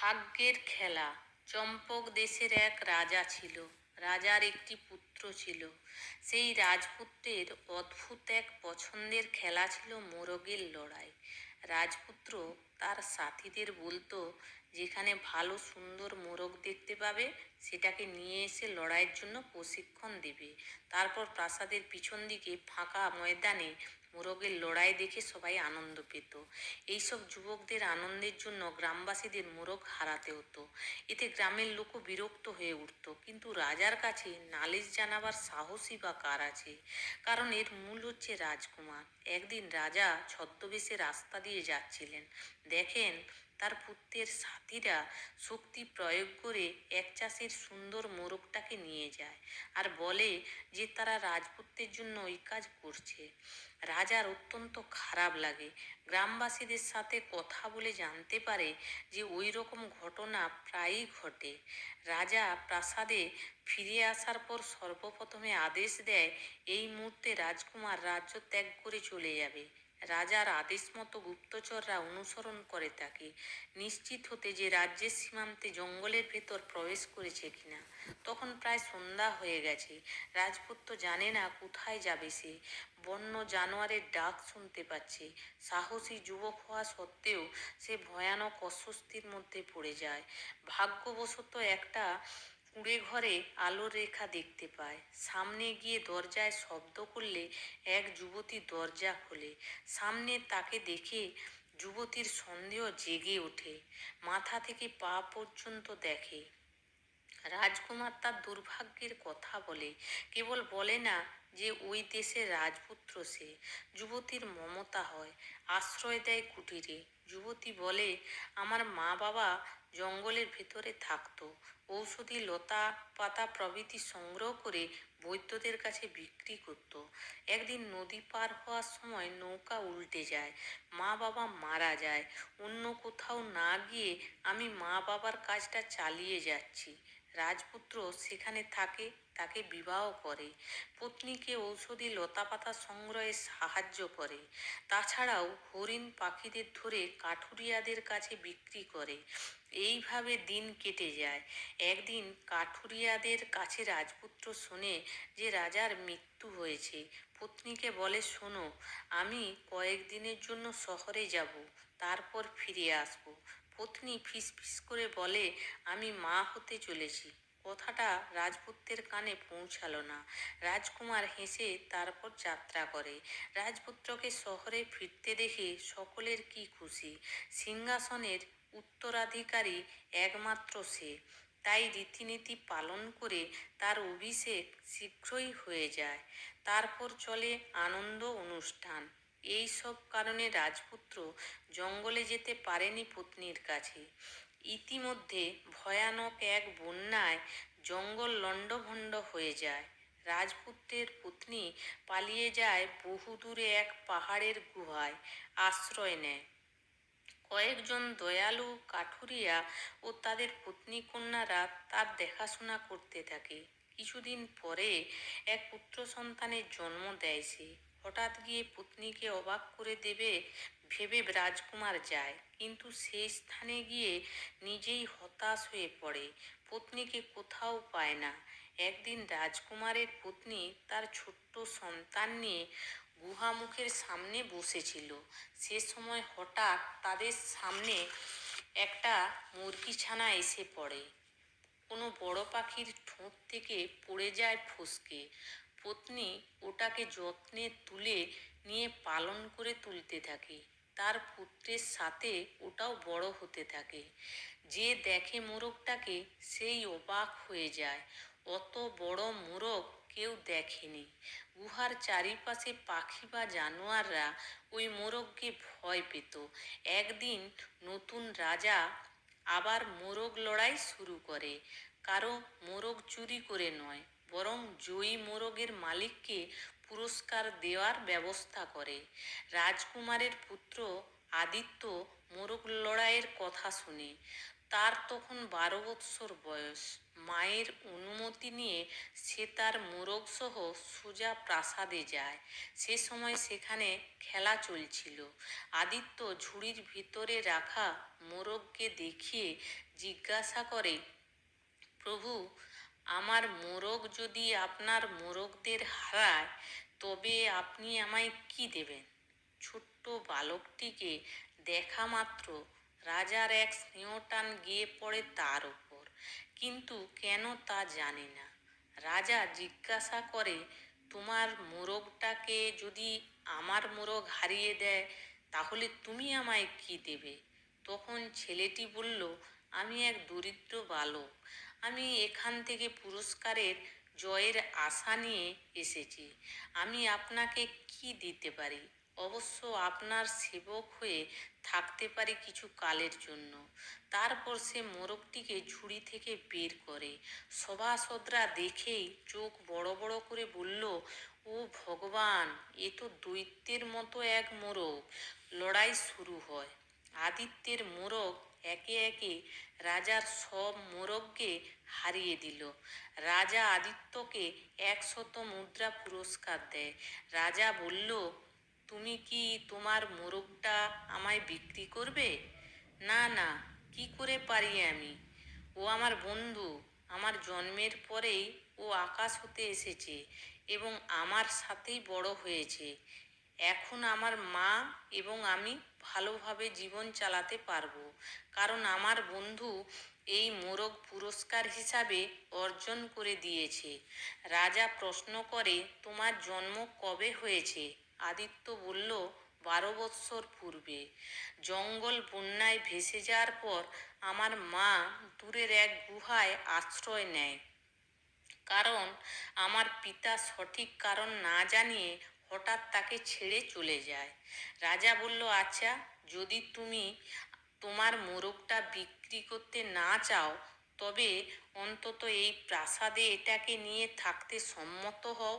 ভাগ্যের খেলা। চম্পক দেশের এক রাজা ছিল, রাজার একটি পুত্র ছিল। সেই রাজপুত্রের অদ্ভুত এক পছন্দের খেলা ছিল মোরগের লড়াই। রাজপুত্র তার সাথীদের বলতো, যেখানে ভালো সুন্দর মোরগ দেখতে পাবে, সেটাকে নিয়ে এসে লড়াইয়ের জন্য প্রশিক্ষণ দেবে। তারপর প্রাসাদের পিছন দিকে ফাঁকা ময়দানে মোরগের লড়াই দেখে সবাই আনন্দ পেত। এইসব যুবকদের আনন্দের জন্য গ্রামবাসীদের মোরগ হারাতে হতো। এতে গ্রামের লোকও বিরক্ত হয়ে উঠত। কিন্তু রাজার কাছে নালিশ জানাবার সাহসই বা কার আছে? কারণ এর মূল হচ্ছে রাজকুমার। একদিন রাজা ছদ্মবেশে রাস্তা দিয়ে যাচ্ছিলেন। দেখেন তার পুত্রের সাথীরা শক্তি প্রয়োগ করে এক চাষের সুন্দর মোরগটাকে নিয়ে যায় আর বলে যে তারা রাজপুত্রের জন্য ওই কাজ করছে। রাজার অত্যন্ত খারাপ লাগে। গ্রামবাসীদের সাথে কথা বলে জানতে পারে যে ওই রকম ঘটনা প্রায়ই ঘটে। রাজা প্রাসাদে ফিরে আসার পর সর্বপ্রথমে আদেশ দেয়, এই মুহূর্তে রাজকুমার রাজ্য ত্যাগ করে চলে যাবে। রাজার আদেশ মতো গুপ্তচররা অনুসরণ করে তাকে। নিশ্চিত হতে যে রাজ্যের সীমান্তে জঙ্গলের ভেতর প্রবেশ করেছে কিনা। তখন প্রায় সন্ধ্যা হয়ে গেছে। রাজপুত্র জানে না কোথায় যাবে সে। বন্য জানোয়ারের ডাক শুনতে পাচ্ছে। সাহসী যুবক হওয়া সত্ত্বেও সে ভয়ানক অস্বস্তির মধ্যে পড়ে যায়। ভাগ্যবশত একটা কুঁড়ে ঘরে আলোর রেখা দেখতে পায়। সামনে গিয়ে দরজায় শব্দ করলে এক যুবতী দরজা খোলে। সামনে তাকে দেখে যুবতীর সন্দেহ জেগে ওঠে। মাথা থেকে পা পর্যন্ত দেখে। রাজকুমার তার দুর্ভাগ্যের কথা বলে। কেবল বলে না যে ওই দেশের রাজপুত্র সে। যুবতীর মমতা হয়, আশ্রয় দেয় কুটিরে। যুবতী বলে, আমার মা বাবা জঙ্গলের ভেতরে থাকতো। ঔষধি লতা পাতা প্রভৃতি সংগ্রহ করে বৈদ্যদের কাছে বিক্রি করত। একদিন নদী পার হওয়ার সময় নৌকা উল্টে যায়। মা বাবা মারা যায়। অন্য কোথাও না গিয়ে আমি মা বাবার কাজটা চালিয়ে যাচ্ছি। রাজপুত্র সেখানে থাকে, তাকে বিবাহ করে। পত্নীকে ঔষধি লতাপাতা সংগ্রহে সাহায্য করে। তাছাড়াও হরিণ পাখিদের ধরে কাঠুরিয়াদের কাছে বিক্রি করে। এইভাবে দিন কেটে যায়। একদিন কাঠুরিয়াদের কাছে রাজপুত্র শোনে যে রাজার মৃত্যু হয়েছে। পত্নীকে বলে, শোনো, আমি কয়েকদিনের জন্য শহরে যাব, তারপর ফিরে আসব। পত্নী ফিস ফিস করে বলে, আমি মা হতে চলেছি। কথাটা রাজপুত্রের কানে পৌঁছালো না। রাজকুমার হেসে তারপর যাত্রা করে। রাজপুত্রকে শহরে ফিরতে দেখে সকলের কি খুশি। সিংহাসনের উত্তরাধিকারী একমাত্র সে। তাই রীতিনীতি পালন করে তার অভিষেক শীঘ্রই হয়ে যায়। তারপর চলে আনন্দ অনুষ্ঠান। এই সব কারণে রাজপুত্র জঙ্গলে যেতে পারেনি পত্নীর কাছে। ইতিমধ্যে ভয়ানক এক বন্যায় জঙ্গল লণ্ডভণ্ড হয়ে যায়। রাজপুত্রের পত্নী পালিয়ে যায় বহুদূরে এক পাহাড়ের গুহায় আশ্রয় নেয়। কয়েকজন দয়ালু কাঠুরিয়া ও তাদের পত্নী কন্যারা তার দেখাশোনা করতে থাকে। কিছুদিন পরে এক পুত্র সন্তানের জন্ম দেয় সে। হঠাৎ গিয়ে পত্নীকে অবাক করে দেবে, ভেবে রাজকুমার যায়। কিন্তু সেই স্থানে গিয়ে নিজেই হতাশ হয়ে পড়ে। পত্নীকে কোথাও পায় না। একদিন রাজকুমারের পত্নী তার ছোট্ট সন্তান নিয়ে গুহামুখের সামনে বসেছিল। সে সময় হঠাৎ তাদের সামনে একটা মুরগি ছানা এসে পড়ে। কোনো বড় পাখির ঠোঁট থেকে পড়ে যায় ফসকে। পত্নী ওটাকে যত্নে তুলে নিয়ে পালন করে তুলতে থাকে। তার পুত্রের সাথে ওটাও বড় হতে থাকে। যে দেখে মোরগটাকে, সেই অবাক হয়ে যায়। অত বড় মোরগ কেউ দেখেনি। গুহার চারিপাশে পাখি বা জানোয়াররা ওই মোরগকে ভয় পেত। একদিন নতুন রাজা আবার মোরগ লড়াই শুরু করে। কারও মোরগ চুরি করে নয়, বরং জয়ী মোরগের মালিককে পুরস্কার দেওয়ার ব্যবস্থা করে। রাজকুমারের পুত্র আদিত্য মোরগ লড়াইয়ের কথা শুনে, তার তখন বারো বৎসর বয়স। মায়ের অনুমতি নিয়ে সে তার মোরগ সহ সোজা প্রাসাদে যায়। সে সময় সেখানে খেলা চলছিল। আদিত্য ঝুড়ির ভিতরে রাখা মোরগকে দেখিয়ে জিজ্ঞাসা করে, প্রভু, আমার মোরগ যদি আপনার মোরগদের হারায়, তবে আপনি আমায় কি দেবেন? ছোট্ট বালকটিকে দেখা মাত্র রাজার এক স্নেহটান গিয়ে পড়ে তার কিন্তু কেন তা জানে না। রাজা জিজ্ঞাসা করে, তোমার মোরগটাকে যদি আমার মোরগ হারিয়ে দেয়, তাহলে তুমি আমায় কি দেবে? তখন ছেলেটি বলল, আমি এক দরিদ্র বালক। আমি এখান থেকে পুরস্কারের জয়ের আশা নিয়ে এসেছি। আমি আপনাকে কি দিতে পারি? অবশ্য আপনার সেবক হয়ে থাকতে পারে কিছু কালের জন্য। তারপর সে মোরগটিকে ঝুড়ি থেকে বের করে। সভাসদরা দেখেই চোখ বড় বড় করে বলল, ও ভগবান, এ তো দৈত্যের মতো এক মোরগ। লড়াই শুরু হয়। আদিত্যের মোরগ একে একে রাজার সব মোরগকে হারিয়ে দিল। রাজা আদিত্যকে একশত মুদ্রা পুরস্কার দেয়। রাজা বলল তুমি কি তোমার মোরগটা আমায় বিক্রি করবে? না না, কি করে পারি আমি? ও আমার বন্ধু, আমার জন্মের পরেই ও আকাশ হতে এসেছে এবং আমার সাথেই বড় হয়েছে। এখন আমার মা এবং আমি ভালোভাবে জীবন চালাতে পারব, কারণ আমার বন্ধু এই মোরগ পুরস্কার হিসাবে অর্জন করে দিয়েছে। রাজা প্রশ্ন করে, তোমার জন্ম কবে হয়েছে? আদিত্য বলল, বারো বৎসর পূর্বে জঙ্গল বন্যায় ভেসে যাওয়ার পর আমার মা দূরের এক গুহায় আশ্রয় নেয়। কারণ আমার পিতা সঠিক কারণ না জানিয়ে হঠাৎ তাকে ছেড়ে চলে যায়। রাজা বলল আচ্ছা যদি তুমি তোমার মোরগটা বিক্রি করতে না চাও, তবে অন্তত এই প্রাসাদে এটাকে নিয়ে থাকতে সম্মত হও।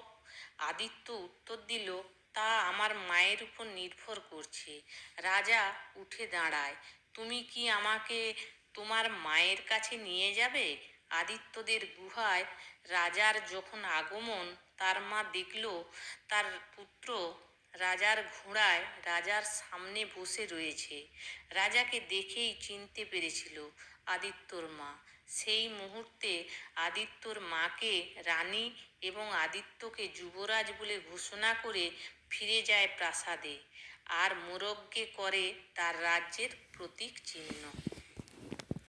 আদিত্য উত্তর দিল তা আমার মায়ের উপর নির্ভর করছে। রাজা উঠে দাঁড়ায়, তুমি কি আমাকে তোমার মায়ের কাছে নিয়ে যাবে? আদিত্যদের গুহায় রাজার যখন আগমন, তার মা দেখল, তার পুত্র রাজার ঘোড়ায় রাজার সামনে বসে রয়েছে। রাজাকে দেখেই চিনতে পেরেছিল আদিত্যর মা। সেই মুহূর্তে আদিত্যর মাকে রানী এবং আদিত্যকে যুবরাজ বলে ঘোষণা করে ফিরে যায় প্রাসাদে। আর মোরগকে করে তার রাজ্যের প্রতীক চিহ্ন।